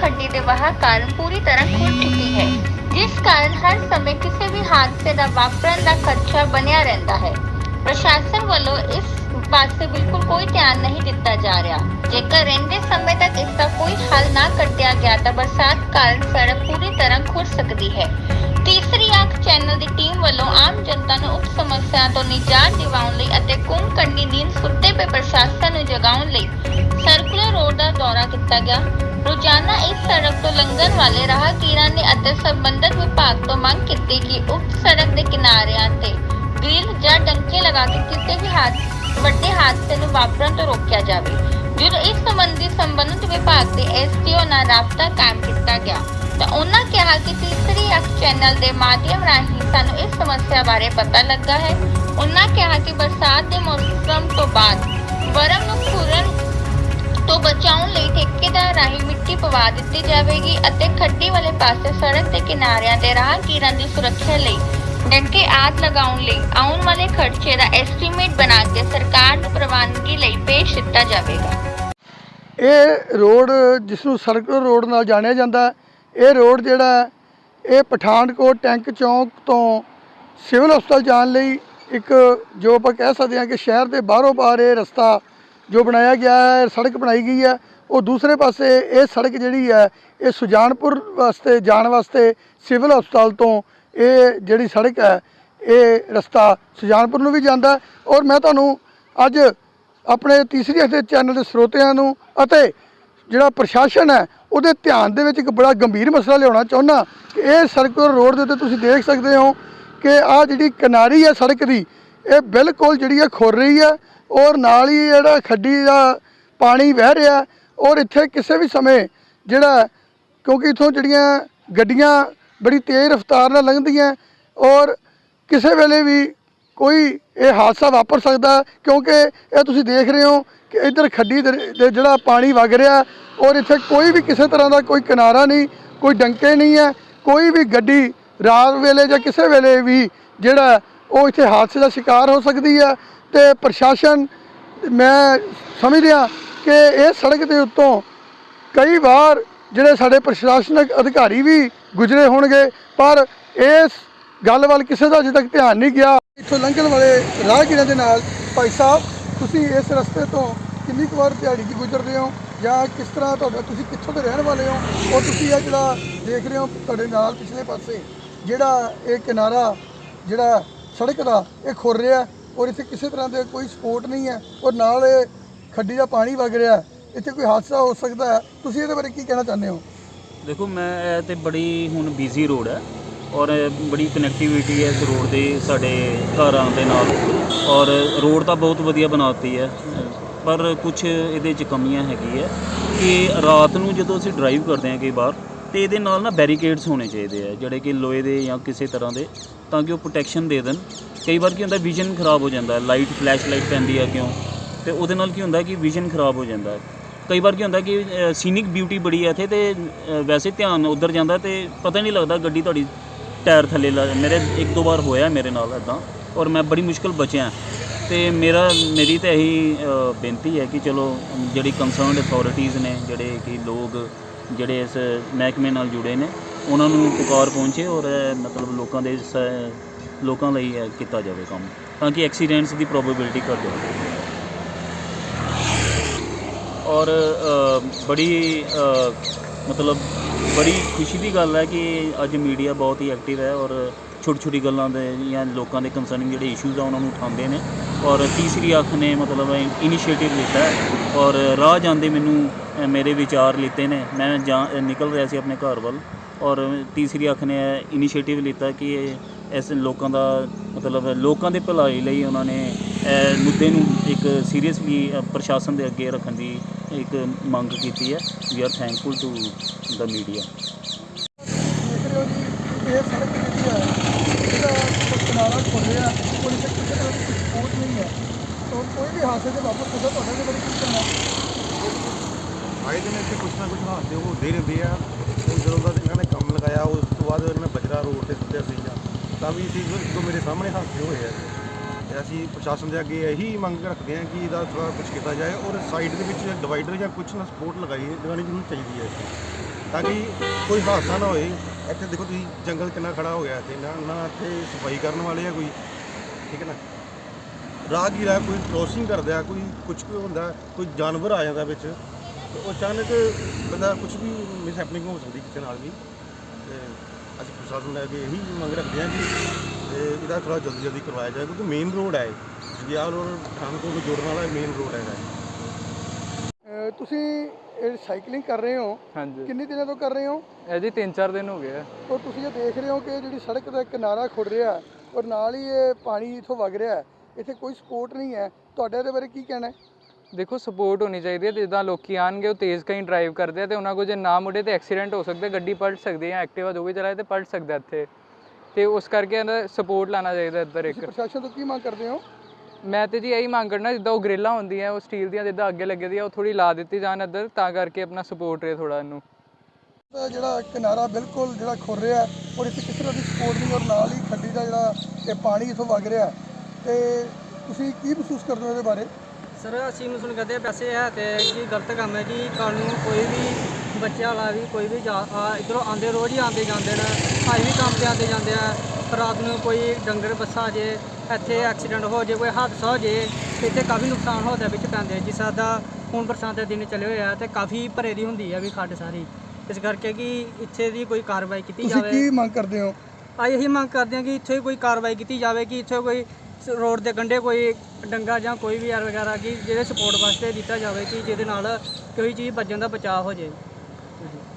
ਖੱਡੀ ਦੇ ਵਹਾਅ ਕਾਰਨ ਪੂਰੀ ਤਰ੍ਹਾਂ ਖੁੱਲ ਚੁੱਕੀ ਹੈ, ਜਿਸ ਕਾਰਨ ਹਰ ਸਮੇਂ ਕਿਸੇ ਵੀ ਹਾਦਸੇ ਦਾ ਵਾਪਰਨ ਦਾ ਖਦਸ਼ਾ ਬਣਿਆ ਰਹਿੰਦਾ ਹੈ। ਪ੍ਰਸ਼ਾਸਨ ਵੱਲੋਂ ਇਸ ਪਾਸੇ ਬਿਲਕੁਲ ਕੋਈ ਧਿਆਨ ਨਹੀਂ ਦਿੱਤਾ ਜਾ ਰਿਹਾ। ਜੇਕਰ ਰਹਿੰਦੇ ਸਮੇਂ ਤੱਕ ਇਸ ਦਾ ਕੋਈ ਹੱਲ ਨਾ ਕੱਢਿਆ ਗਿਆ ਤਾਂ ਬਰਸਾਤ ਕਾਰਨ ਸੜਕ ਪੂਰੀ ਤਰ੍ਹਾਂ ਖੁੱਲ ਸਕਦੀ ਹੈ। ਤੀਸਰੀ ਅੱਖ ਚੈਨਲ ਦੀ ਟੀਮ ਵੱਲੋਂ ਆਮ ਜਨਤਾ ਨੂੰ ਉਪ ਸਮੱਸਿਆ ਤੋਂ ਨਿਜਾਤ ਦਿਵਾਉਣ ਲਈ ਅਤੇ ਕੁੰਭ ਨੀਂਦ ਸੁੱਤੇ ਪਏ ਪ੍ਰਸ਼ਾਸਨ ਨੂੰ ਜਗਾਉਣ ਲਈ ਦਾ ਕੀਤਾ ਗਿਆ। ਰੋਜ਼ਾਨਾ ਇਸ ਸੜਕ ਤੋਂ ਲੰਘਣ ਵਾਲੇ ਰਾਹਗੀਰਾਂ ਨੇ ਅਤੇ ਸੰਬੰਧਿਤ ਵਿਭਾਗ ਤੋਂ ਮੰਗ ਕੀਤੀ ਕਿ ਉਕਤ ਸੜਕ ਦੇ ਕਿਨਾਰਿਆਂ ਤੇ ਗ੍ਰਿਲ ਜਾਂ ਡੰਕੇ ਲਗਾ ਕੇ ਕਿਸੇ ਵੀ ਹਾਦਸੇ ਵੱਡੇ ਹਾਦਸੇ ਨੂੰ ਵਾਪਰਨ ਤੋਂ ਰੋਕਿਆ ਜਾਵੇ। ਜਦੋਂ ਇਸ ਸੰਬੰਧੀ ਸੰਬੰਧਿਤ ਵਿਭਾਗ ਦੇ ਐਸਟੀਓ ਨਾਲ ਰਾਬਤਾ ਕਾਇਮ ਕੀਤਾ ਗਿਆ, ਤਾਂ ਉਹਨਾਂ ਕਿਹਾ ਕਿ ਤੀਸਰੀ ਅੱਖ ਚੈਨਲ ਦੇ ਮਾਧਿਅਮ ਰਾਹੀਂ ਸਾਨੂੰ ਇਸ ਸਮੱਸਿਆ ਬਾਰੇ ਪਤਾ ਲੱਗਾ ਹੈ। ਉਹਨਾਂ ਕਿਹਾ ਕਿ ਬਰਸਾਤ ਦੇ ਮੌਸਮ ਤੋਂ ਬਾਅਦ ਵਰਮ ਨੂੰ ਖੁਰਨ ਤੋਂ ਬਚਾਉਣ ਲਈ ਠੇਕੇਦਾਰ ਰਾਹੀਂ ਮਿੱਟੀ ਪਵਾ ਦਿੱਤੀ ਜਾਵੇਗੀ ਅਤੇ ਖੱਡੀ ਵਾਲੇ ਪਾਸੇ ਸੜਕ ਦੇ ਕਿਨਾਰਿਆਂ ਤੇ ਰਾਹਗੀਰਾਂ ਦੀ ਸੁਰੱਖਿਆ ਲਈ ਡੰਕੇ ਆਦ ਲਗਾਉਣ ਲਈ ਆਉਣ ਵਾਲੇ ਖਰਚੇ ਦਾ ਐਸਟੀਮੇਟ ਬਣਾ ਕੇ ਸਰਕਾਰ ਨੂੰ ਪ੍ਰਵਾਨਗੀ ਲਈ ਪੇਸ਼ ਕੀਤਾ ਜਾਵੇਗਾ। ਇਹ ਰੋਡ ਜਿਸ ਨੂੰ ਸਰਕਲ ਰੋਡ ਨਾਲ ਜਾਣਿਆ ਜਾਂਦਾ ਇਹ ਰੋਡ ਜਿਹੜਾ ਹੈ, ਇਹ ਪਠਾਨਕੋਟ ਟੈਂਕ ਚੌਂਕ ਤੋਂ ਸਿਵਲ ਹਸਪਤਾਲ ਜਾਣ ਲਈ ਇੱਕ ਜੋ ਆਪਾਂ ਕਹਿ ਸਕਦੇ ਹਾਂ ਕਿ ਸ਼ਹਿਰ ਦੇ ਬਾਹਰੋਂ ਬਾਹਰ ਇਹ ਰਸਤਾ ਜੋ ਬਣਾਇਆ ਗਿਆ ਹੈ, ਸੜਕ ਬਣਾਈ ਗਈ ਹੈ, ਉਹ ਦੂਸਰੇ ਪਾਸੇ ਇਹ ਸੜਕ ਜਿਹੜੀ ਹੈ, ਇਹ ਸੁਜਾਨਪੁਰ ਵਾਸਤੇ ਜਾਣ ਵਾਸਤੇ ਸਿਵਲ ਹਸਪਤਾਲ ਤੋਂ ਇਹ ਜਿਹੜੀ ਸੜਕ ਹੈ, ਇਹ ਰਸਤਾ ਸੁਜਾਨਪੁਰ ਨੂੰ ਵੀ ਜਾਂਦਾ ਔਰ ਮੈਂ ਤੁਹਾਨੂੰ ਅੱਜ ਆਪਣੇ ਤੀਸਰੀ ਅਤੇ ਚੈਨਲ ਦੇ ਸਰੋਤਿਆਂ ਨੂੰ ਅਤੇ ਜਿਹੜਾ ਪ੍ਰਸ਼ਾਸਨ ਹੈ, ਉਹਦੇ ਧਿਆਨ ਦੇ ਵਿੱਚ ਇੱਕ ਬੜਾ ਗੰਭੀਰ ਮਸਲਾ ਲਿਆਉਣਾ ਚਾਹੁੰਦਾ ਕਿ ਇਹ ਸਰਕੂਲਰ ਰੋਡ ਦੇ ਉੱਤੇ ਤੁਸੀਂ ਦੇਖ ਸਕਦੇ ਹੋ ਕਿ ਆਹ ਜਿਹੜੀ ਕਿਨਾਰੀ ਹੈ ਸੜਕ ਦੀ, ਇਹ ਬਿਲਕੁਲ ਜਿਹੜੀ ਹੈ ਖੁਰ ਰਹੀ ਹੈ। ਔਰ ਨਾਲ ਹੀ ਜਿਹੜਾ ਖੱਡੀ ਦਾ ਪਾਣੀ ਵਹਿ ਰਿਹਾ ਔਰ ਇੱਥੇ ਕਿਸੇ ਵੀ ਸਮੇਂ ਜਿਹੜਾ ਕਿਉਂਕਿ ਇਥੋਂ ਜਿਹੜੀਆਂ ਗੱਡੀਆਂ ਬੜੀ ਤੇਜ਼ ਰਫ਼ਤਾਰ ਨਾਲ ਲੰਘਦੀਆਂ ਔਰ ਕਿਸੇ ਵੇਲੇ ਵੀ ਕੋਈ ਇਹ ਹਾਦਸਾ ਵਾਪਰ ਸਕਦਾ ਕਿਉਂਕਿ ਇਹ ਤੁਸੀਂ ਦੇਖ ਰਹੇ ਹੋ ਕਿ ਇੱਧਰ ਖੱਡੀ ਦੇ ਦੇ ਜਿਹੜਾ ਪਾਣੀ ਵਗ ਰਿਹਾ ਔਰ ਇੱਥੇ ਕੋਈ ਵੀ ਕਿਸੇ ਤਰ੍ਹਾਂ ਦਾ ਕੋਈ ਕਿਨਾਰਾ ਨਹੀਂ, ਕੋਈ ਡੰਕੇ ਨਹੀਂ ਹੈ, ਕੋਈ ਵੀ ਗੱਡੀ ਰਾਤ ਵੇਲੇ ਜਾਂ ਕਿਸੇ ਵੇਲੇ ਵੀ ਜਿਹੜਾ ਉਹ ਇੱਥੇ ਹਾਦਸੇ ਦਾ ਸ਼ਿਕਾਰ ਹੋ ਸਕਦੀ ਹੈ ਤੇ ਪ੍ਰਸ਼ਾਸਨ, ਮੈਂ ਸਮਝਦਿਆਂ ਕਿ ਇਹ ਸੜਕ ਦੇ ਉੱਤੋਂ ਕਈ ਵਾਰ ਜਿਹੜੇ ਸਾਡੇ ਪ੍ਰਸ਼ਾਸਨਿਕ ਅਧਿਕਾਰੀ ਵੀ ਗੁਜ਼ਰੇ ਹੋਣਗੇ, ਪਰ ਇਸ ਗੱਲ ਵੱਲ ਕਿਸੇ ਦਾ ਅਜੇ ਤੱਕ ਧਿਆਨ ਨਹੀਂ ਗਿਆ। ਇੱਥੋਂ ਲੰਘਣ ਵਾਲੇ ਰਾਹਗੀਰਾਂ ਦੇ ਨਾਲ ਭਾਈ ਸਾਹਿਬ, ਤੁਸੀਂ ਇਸ ਰਸਤੇ ਤੋਂ ਕਿੰਨੀ ਕੁ ਵਾਰ ਦਿਹਾੜੀ 'ਚ ਗੁਜ਼ਰਦੇ ਹੋ? ਜਾਂ ਕਿਸ ਤਰ੍ਹਾਂ ਤੁਹਾਡਾ, ਤੁਸੀਂ ਕਿੱਥੋਂ ਦੇ ਰਹਿਣ ਵਾਲੇ ਹੋ? ਔਰ ਤੁਸੀਂ ਇਹ ਜਿਹੜਾ ਦੇਖ ਰਹੇ ਹੋ ਤੁਹਾਡੇ ਨਾਲ ਪਿਛਲੇ ਪਾਸੇ, ਜਿਹੜਾ ਇਹ ਕਿਨਾਰਾ, ਜਿਹੜਾ ਸੜਕ ਦਾ ਇਹ ਖੁਰ ਰਿਹਾ ਔਰ ਇੱਥੇ ਕਿਸੇ ਤਰ੍ਹਾਂ ਦੇ ਕੋਈ ਸਪੋਰਟ ਨਹੀਂ ਹੈ ਔਰ ਨਾਲ ਖੱਡੀ ਦਾ ਪਾਣੀ ਵਗ ਰਿਹਾ ਇੱਥੇ ਕੋਈ ਹਾਦਸਾ ਹੋ ਸਕਦਾ ਹੈ। ਤੁਸੀਂ ਇਹਦੇ ਬਾਰੇ ਕੀ ਕਹਿਣਾ ਚਾਹੁੰਦੇ ਹੋ? ਦੇਖੋ, ਮੈਂ ਇਹ ਤੇ ਬੜੀ ਹੁਣ ਬਿਜ਼ੀ ਰੋਡ ਹੈ ਔਰ ਬੜੀ ਕਨੈਕਟੀਵਿਟੀ ਹੈ ਇਸ ਰੋਡ ਦੇ ਸਾਡੇ ਘਰਾਂ ਦੇ ਨਾਲ। ਔਰ ਰੋਡ ਤਾਂ ਬਹੁਤ ਵਧੀਆ ਬਣਾਤੀ ਹੈ, ਪਰ ਕੁਝ ਇਹਦੇ 'ਚ ਕਮੀਆਂ ਹੈਗੀ ਹੈ ਕਿ ਰਾਤ ਨੂੰ ਜਦੋਂ ਅਸੀਂ ਡਰਾਈਵ ਕਰਦੇ ਹਾਂ ਕਈ ਵਾਰ ਤੇ ਇਹਦੇ ਨਾਲ ਨਾ ਬੈਰੀਕੇਡਸ ਹੋਣੇ ਚਾਹੀਦੇ ਆ, ਜਿਹੜੇ ਕਿ ਲੋਹੇ ਦੇ ਜਾਂ ਕਿਸੇ ਤਰ੍ਹਾਂ ਦੇ, ਤਾਂ ਕਿ ਉਹ ਪ੍ਰੋਟੈਕਸ਼ਨ ਦੇ ਦੇਣ। ਕਈ ਵਾਰ ਕੀ ਹੁੰਦਾ ਵਿਜ਼ਨ ਖਰਾਬ ਹੋ ਜਾਂਦਾ ਲਾਈਟ ਫਲੈਸ਼ ਲਾਈਟ ਪੈਂਦੀ ਆ ਕਿਉਂ? ਤੇ ਉਹਦੇ ਨਾਲ ਕੀ ਹੁੰਦਾ ਕਿ ਵਿਜ਼ਨ ਖਰਾਬ ਹੋ ਜਾਂਦਾ। ਹੈ। ਕਈ ਵਾਰ ਕੀ ਹੁੰਦਾ ਕਿ ਸੀਨਿਕ ਬਿਊਟੀ ਬੜੀ ਹੈ ਇੱਥੇ ਤੇ ਵੈਸੇ ਧਿਆਨ ਉਧਰ ਜਾਂਦਾ ਤੇ ਪਤਾ ਨਹੀਂ ਲੱਗਦਾ ਗੱਡੀ ਤੁਹਾਡੀ ਟਾਇਰ ਥੱਲੇ ਲਾ, ਮੇਰੇ ਇੱਕ ਦੋ ਵਾਰ ਹੋਇਆ ਮੇਰੇ ਨਾਲ ਇਦਾਂ ਔਰ ਮੈਂ ਬੜੀ ਮੁਸ਼ਕਲ ਬਚਿਆ। ਤੇ ਮੇਰਾ, ਮੇਰੀ ਤਾਂ ਇਹੀ ਬੇਨਤੀ ਹੈ ਕਿ ਚਲੋ, ਜਿਹੜੀ ਕੰਸਰਨਡ ਅਥਾਰਟੀਆਂ ਨੇ, ਜਿਹੜੇ ਕਿ ਲੋਕ ਜਿਹੜੇ ਇਸ ਮਹਿਕਮੇ ਨਾਲ ਜੁੜੇ ਨੇ, ਉਹਨਾਂ ਨੂੰ ਪੁਕਾਰ ਪਹੁੰਚੇ ਔਰ ਮਤਲਬ ਲੋਕਾਂ ਦੇ ਸ- ਲੋਕਾਂ ਲਈ ਕੀਤਾ ਜਾਵੇ ਕੰਮ, ਤਾਂ ਕਿ ਐਕਸੀਡੈਂਟਸ ਦੀ ਪ੍ਰੋਬੇਬਿਲਿਟੀ ਘੱਟ ਜਾਵੇ। ਔਰ ਬੜੀ ਮਤਲਬ ਬੜੀ ਖੁਸ਼ੀ ਦੀ ਗੱਲ ਹੈ ਕਿ ਅੱਜ ਮੀਡੀਆ ਬਹੁਤ ਹੀ ਐਕਟਿਵ ਹੈ ਔਰ ਛੋਟੀ ਛੋਟੀ ਗੱਲਾਂ ਦੇ ਜਾਂ ਲੋਕਾਂ ਦੇ ਕੰਸਰਨਿੰਗ ਜਿਹੜੇ ਇਸ਼ੂਜ਼ ਆ ਉਹਨਾਂ ਨੂੰ ਉਠਾਉਂਦੇ ਨੇ ਔਰ ਤੀਸਰੀ ਅੱਖ ਨੇ ਮਤਲਬ ਇਨੀਸ਼ੀਏਟਿਵ ਲਿੱਤਾ ਔਰ ਰਾਹ ਜਾਂਦੇ ਮੈਨੂੰ ਮੇਰੇ ਵਿਚਾਰ ਲਿੱਤੇ ਨੇ, ਮੈਂ ਜਾਂ ਨਿਕਲ ਰਿਹਾ ਸੀ ਆਪਣੇ ਘਰ ਵੱਲ ਔਰ ਤੀਸਰੀ ਅੱਖ ਨੇ ਇਨੀਸ਼ੀਏਟਿਵ ਲਿੱਤਾ ਕਿ ਇਹ ਇਸ ਲੋਕਾਂ ਦਾ ਮਤਲਬ ਲੋਕਾਂ ਦੇ ਭਲਾਈ ਲਈ ਉਹਨਾਂ ਨੇ, ਇਹ ਮੁੱਦੇ ਨੂੰ ਇੱਕ ਸੀਰੀਅਸਲੀ ਪ੍ਰਸ਼ਾਸਨ ਦੇ ਅੱਗੇ ਰੱਖਣ ਦੀ ਇੱਕ ਮੰਗ ਕੀਤੀ ਹੈ। We are thankful to the media ਇਹ ਸੜਕ ਜਿਹੜੀ ਹੈ ਇਹਦਾ ਕਿਨਾਰਾ ਖੁੱਲਿਆ ਔਰ ਕਿਸੇ ਤਰ੍ਹਾਂ ਦੀ ਸਪੋਰਟ ਨਹੀਂ ਹੈ ਤਾਂ ਕੋਈ ਵੀ ਹਾਦਸੇ ਦੇ ਵਾਪਰ ਸਕਦਾ ਤੁਹਾਡੇ ਦੇ ਬਾਰੇ ਕੀ ਕਹਿਣਾ ਆਏ ਦਿਨ ਇੱਥੇ ਕੁਛ ਨਾ ਕੁਛ ਹਾਦਸੇ ਹੁੰਦੇ ਹੀ ਰਹਿੰਦੇ ਆ। ਜਦੋਂ ਦਾ ਇਹਨਾਂ ਨੇ ਕੰਮ ਲਗਾਇਆ, ਉਸ ਤੋਂ ਬਾਅਦ ਇਹਨਾਂ ਨੇ ਬਜਰਾ ਰੋਡ ਤੇ ਸੁੱਟਿਆ ਸੀਗਾ। ਤਾਂ ਵੀ ਸੀ ਜਦੋਂ ਮੇਰੇ ਸਾਹਮਣੇ ਹਾਦਸੇ ਹੋਏ ਆ। ਤੇ ਅਸੀਂ ਪ੍ਰਸ਼ਾਸਨ ਦੇ ਅੱਗੇ ਇਹੀ ਮੰਗ ਰੱਖਦੇ ਹਾਂ ਕਿ ਇਹਦਾ ਥੋੜਾ ਕੁਝ ਕੀਤਾ ਜਾਏ ਔਰ ਸਾਈਡ ਦੇ ਵਿੱਚ ਡਿਵਾਈਡਰ ਜਾਂ ਕੁਛ ਨਾ ਸਪੋਰਟ ਲਗਾਈ ਲਗਾਉਣੀ ਜ਼ਰੂਰ ਚਾਹੀਦੀ ਹੈ ਤਾਂ ਕਿ ਕੋਈ ਹਾਦਸਾ ਨਾ ਹੋਏ। ਇੱਥੇ ਦੇਖੋ ਤੁਸੀਂ ਜੰਗਲ ਕਿੰਨਾ ਖੜਾ ਹੋ ਗਿਆ ਇੱਥੇ। ਨਾ ਨਾ ਇੱਥੇ ਸਫ਼ਾਈ ਕਰਨ ਵਾਲੇ ਆ ਕੋਈ। ਠੀਕ ਹੈ ਨਾ? ਰਾਹਗੀਰ ਆ ਕੋਈ ਕ੍ਰੋਸਿੰਗ ਕਰਦਾ ਕੋਈ ਕੁਝ ਕੋਈ ਹੁੰਦਾ, ਕੋਈ ਜਾਨਵਰ ਆ ਜਾਂਦਾ ਵਿੱਚ। ਤੇ ਉਹ ਅਚਾਨਕ ਬੰਦਾ ਕੁਝ ਵੀ ਮਿਸ ਹੈਪਨਿੰਗ ਹੋ ਸਕਦੀ ਕਿਸੇ ਨਾਲ ਵੀ। ਤੇ ਅਸੀਂ ਪ੍ਰਸ਼ਾਸਨ ਲੈ ਕੇ ਇਹੀ ਮੰਗ ਰੱਖਦੇ ਹਾਂ ਕਿ ਤੇ ਇਹਦਾ ਥੋੜਾ ਜਲਦੀ ਜਲਦੀ ਕਰਵਾਇਆ ਜਾਏ ਕਿਉਂਕਿ ਮੇਨ ਰੋਡ ਹੈ ਇਹ। ਜਗਿਆਲ ਔਰ ਪਠਾਨਕੋਟ ਨੂੰ ਜੋੜਨ ਵਾਲਾ ਮੇਨ ਰੋਡ ਹੈਗਾ। ਅਹ ਤੁਸੀਂ ਇਹ ਸਾਈਕਲਿੰਗ ਕਰ ਰਹੇ ਹੋ? ਹਾਂਜੀ। ਕਿੰਨੇ ਦਿਨਾਂ ਤੋਂ ਕਰ ਰਹੇ ਹੋ? ਇਹ ਜੀ 3-4 ਦਿਨ ਹੋ ਗਏ ਆ। ਔਰ ਤੁਸੀਂ ਇਹ ਦੇਖ ਰਹੇ ਹੋ ਕਿ ਜਿਹੜੀ ਸੜਕ ਦਾ ਕਿਨਾਰਾ ਖੁੱਡ ਰਿਹਾ ਹੈ ਔਰ ਨਾਲ ਹੀ ਇਹ ਪਾਣੀ ਇਥੋਂ ਵਗ ਰਿਹਾ ਹੈ ਇੱਥੇ ਕੋਈ ਸਪੋਰਟ ਨਹੀਂ ਹੈ। ਤੁਹਾਡੇ ਇਹਦੇ ਬਾਰੇ ਕੀ ਕਹਿਣਾ ਹੈ? ਦੇਖੋ ਸਪੋਰਟ ਹੋਣੀ ਚਾਹੀਦੀ ਹੈ ਜਿੱਦਾਂ ਲੋਕੀ ਆਣਗੇ ਉਹ ਤੇਜ਼ ਕਹੀਂ ਡਰਾਈਵ ਕਰਦੇ ਆ ਤੇ ਉਹਨਾਂ ਕੋਲ ਜੇ ਨਾ ਮੁੜੇ ਤੇ ਐਕਸੀਡੈਂਟ ਹੋ ਸਕਦਾ ਗੱਡੀ ਪਲਟ ਸਕਦੀ ਹੈ ਐਕਟਿਵਾ ਜੋ ਵੀ ਚਲਾਏ ਤੇ ਪਲਟ ਸਕਦਾ ਇੱਥੇ। ਤੇ ਉਸ ਕਰਕੇ ਇਹਦਾ ਸਪੋਰਟ ਲਾਣਾ ਚਾਹੀਦਾ ਇੱਧਰ ਇੱਕ। ਪ੍ਰਸ਼ਾਸਨ ਤੋਂ ਕੀ ਮੰਗ ਕਰਦੇ ਹੋ? ਮੈਂ ਤੇ ਜੀ ਇਹੀ ਮੰਗ ਕਰਨਾ ਜਿੱਦਾਂ ਉਹ ਗ੍ਰਿਲਾਂ ਹੁੰਦੀਆਂ ਉਹ ਸਟੀਲ ਦੀਆਂ ਜਿੱਦਾਂ ਅੱਗੇ ਲੱਗੇ ਦੀਆਂ ਉਹ ਥੋੜੀ ਲਾ ਦਿੱਤੀ ਜਾਣ ਇੱਧਰ ਤਾਂ ਕਰਕੇ ਆਪਣਾ ਸਪੋਰਟ ਰਹੇ ਥੋੜਾ ਇਹਨੂੰ। ਜਿਹੜਾ ਕਿਨਾਰਾ ਬਿਲਕੁਲ ਜਿਹੜਾ ਖੁਰ ਰਿਹਾ ਔਰ ਇੱਥੇ ਕਿਸੇ ਤਰ੍ਹਾਂ ਦੀ ਸਪੋਰਟ ਨਹੀਂ ਔਰ ਨਾਲ ਹੀ ਖੱਡੀ ਦਾ ਜਿਹੜਾ ਇਹ ਪਾਣੀ ਇਥੋਂ ਵਗ ਰਿਹਾ। ਤੇ ਤੁਸੀਂ ਕੀ ਮਹਿਸੂਸ ਕਰਦੇ ਹੋ ਇਹਦੇ ਬਾਰੇ? ਸਰ ਅਸੀਂ ਮਹਿਸੂਸ ਕਰਦੇ ਵੈਸੇ ਹੈ ਤੇ ਕਿ ਗਲਤ ਕੰਮ ਹੈ ਕਿ ਕਾਨੂੰਨ ਕੋਈ ਵੀ ਬੱਚਿਆਂ ਵਾਲਾ ਵੀ ਕੋਈ ਵੀ ਆ ਇੱਧਰੋਂ ਆਂਦੇ ਰੋਜ਼ ਹੀ ਆਂਦੇ ਜਾਂਦੇ ਨੇ। ਅਸੀਂ ਵੀ ਕੰਮ ਤੇ ਆਂਦੇ ਜਾਂਦੇ ਆ। ਰਾਤ ਨੂੰ ਕੋਈ ਡੰਗਰ ਬੱਸਾ ਜੇ ਇੱਥੇ ਐਕਸੀਡੈਂਟ ਹੋ ਜੇ ਕੋਈ ਹਾਦਸਾ ਹੋ ਜੇ ਇੱਥੇ ਕਾਫੀ ਨੁਕਸਾਨ ਹੋ ਜਾਂਦਾ ਵਿੱਚ ਪੈਂਦੇ ਜਿਸ ਦਾ ਹੁਣ ਬਰਸਾਤ ਦੇ ਦਿਨ ਚੱਲੇ ਹੋਏ ਆ ਤੇ ਕਾਫੀ ਭਰੇ ਦੀ ਹੁੰਦੀ ਹੈ ਵੀ ਖੱਡ ਸਾਰੀ। ਇਸ ਕਰਕੇ ਕਿ ਇੱਥੇ ਦੀ ਕੋਈ ਕਾਰਵਾਈ ਕੀਤੀ ਤੁਸੀਂ ਜਾਵੇ। ਕੀ ਮੰਗ ਕਰਦੇ ਹੋ? ਅਸੀਂ ਇਹੀ ਮੰਗ ਕਰਦੇ ਹਾਂ ਕਿ ਇੱਥੇ ਕੋਈ ਕਾਰਵਾਈ ਕੀਤੀ ਜਾਵੇ ਕਿ ਇੱਥੇ ਕੋਈ ਰੋਡ ਦੇ ਕੰਢੇ ਕੋਈ ਡੰਗਾ ਜਾਂ ਕੋਈ ਵੀ ਯਾਰ ਵਗੈਰਾ ਕਿ ਜਿਹਦੇ ਸਪੋਰਟ ਵਾਸਤੇ ਦਿੱਤਾ ਜਾਵੇ ਕਿ ਜਿਹਦੇ ਨਾਲ ਕੋਈ ਚੀਜ਼ ਵੱਜਣ ਦਾ ਬਚਾਅ ਹੋ ਜਾਵੇ